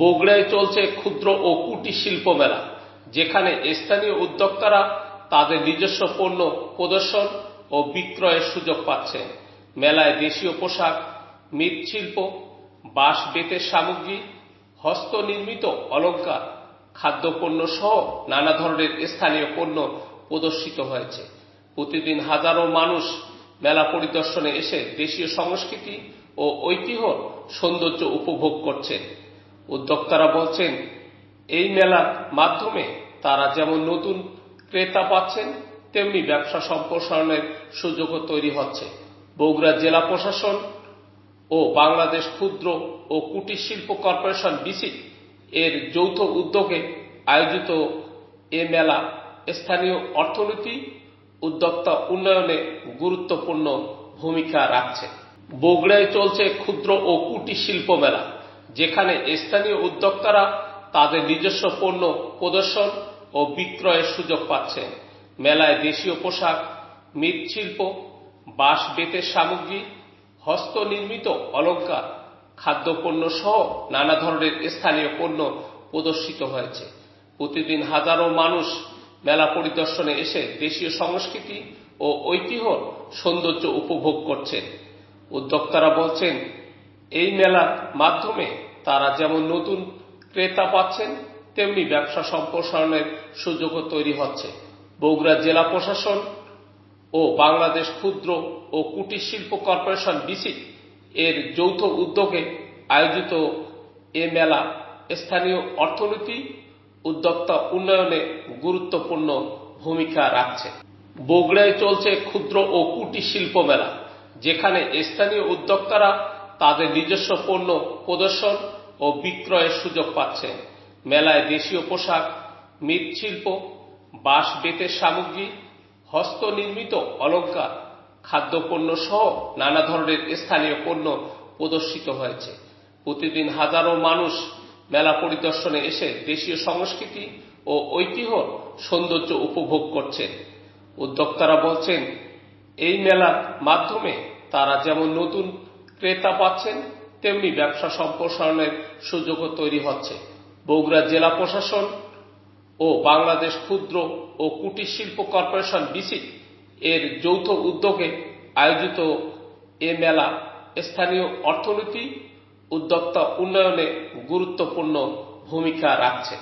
বগুড়ায় চলছে ক্ষুদ্র ও কুটির শিল্প মেলা, যেখানে স্থানীয় উদ্যোক্তারা তাদের নিজস্ব পণ্য প্রদর্শন ও বিক্রয়ের সুযোগ পাচ্ছেন। মেলায় দেশীয় পোশাক মৃৎশিল্প বাঁশ বেতের সামগ্রী হস্তনির্মিত অলংকার, খাদ্যপণ্য সহ নানা ধরনের স্থানীয় পণ্য প্রদর্শিত হয়েছে। প্রতিদিন হাজারো মানুষ মেলা পরিদর্শনে এসে দেশীয় সংস্কৃতি ও ঐতিহ্য সৌন্দর্য উপভোগ করছেন। উদ্যোক্তারা বলছেন, এই মেলার মাধ্যমে তারা যেমন নতুন ক্রেতা পাচ্ছেন, তেমনি ব্যবসা সম্প্রসারণের সুযোগও তৈরি হচ্ছে। বগুড়া জেলা প্রশাসন ও বাংলাদেশ ক্ষুদ্র ও কুটির শিল্প কর্পোরেশন বিসি এর যৌথ উদ্যোগে আয়োজিত এ মেলা স্থানীয় অর্থনীতি, উদ্যোক্তা উন্নয়নে গুরুত্বপূর্ণ ভূমিকা রাখছে। বগুড়ায় চলছে ক্ষুদ্র ও কুটির শিল্প মেলা। যেখানে স্থানীয় উদ্যোক্তারা তাদের নিজস্ব পণ্য প্রদর্শন ও বিক্রয়ের সুযোগ পাচ্ছেন। মেলায় দেশীয় পোশাক, মৃৎশিল্প, বাঁশ বেতের সামগ্রী হস্তনির্মিত অলংকার, খাদ্যপণ্য সহ নানা ধরনের স্থানীয় পণ্য প্রদর্শিত হয়েছে। প্রতিদিন হাজারো মানুষ মেলা পরিদর্শনে এসে দেশীয় সংস্কৃতি ও ঐতিহ্য সৌন্দর্য উপভোগ করছেন। উদ্যোক্তারা বলছেন, এই মেলার মাধ্যমে তারা যেমন নতুন ক্রেতা পাচ্ছেন, তেমনি ব্যবসা সম্প্রসারণের সুযোগও তৈরি হচ্ছে। বগুড়া জেলা প্রশাসন ও বাংলাদেশ ক্ষুদ্র ও কুটির শিল্প কর্পোরেশন বিসি এর যৌথ উদ্যোগে আয়োজিত এ মেলা স্থানীয় অর্থনীতি, উদ্যোক্তা উন্নয়নে গুরুত্বপূর্ণ ভূমিকা রাখছে। বগুড়ায় চলছে ক্ষুদ্র ও কুটির শিল্প মেলা, যেখানে স্থানীয় উদ্যোক্তারা তাদের নিজস্ব পণ্য প্রদর্শন ও বিক্রয়ের সুযোগ পাচ্ছেন মেলায় দেশীয় পোশাক মৃৎশিল্প বাঁশ বেতের সামগ্রী হস্তনির্মিত অলংকার, খাদ্যপণ্য সহ নানা ধরনের স্থানীয় পণ্য প্রদর্শিত হয়েছে। প্রতিদিন হাজারো মানুষ মেলা পরিদর্শনে এসে দেশীয় সংস্কৃতি ও ঐতিহ্য সৌন্দর্য উপভোগ করছেন উদ্যোক্তারা বলছেন, এই মেলার মাধ্যমে তারা যেমন নতুন ক্রেতা পাচ্ছেন, তেমনি ব্যবসা সম্প্রসারণের সুযোগও তৈরি হচ্ছে। বগুড়া জেলা প্রশাসন ও বাংলাদেশ ক্ষুদ্র ও কুটির শিল্প কর্পোরেশন বিসি এর যৌথ উদ্যোগে আয়োজিত এ মেলা স্থানীয় অর্থনীতি, উদ্যোক্তা উন্নয়নে গুরুত্বপূর্ণ ভূমিকা রাখছে।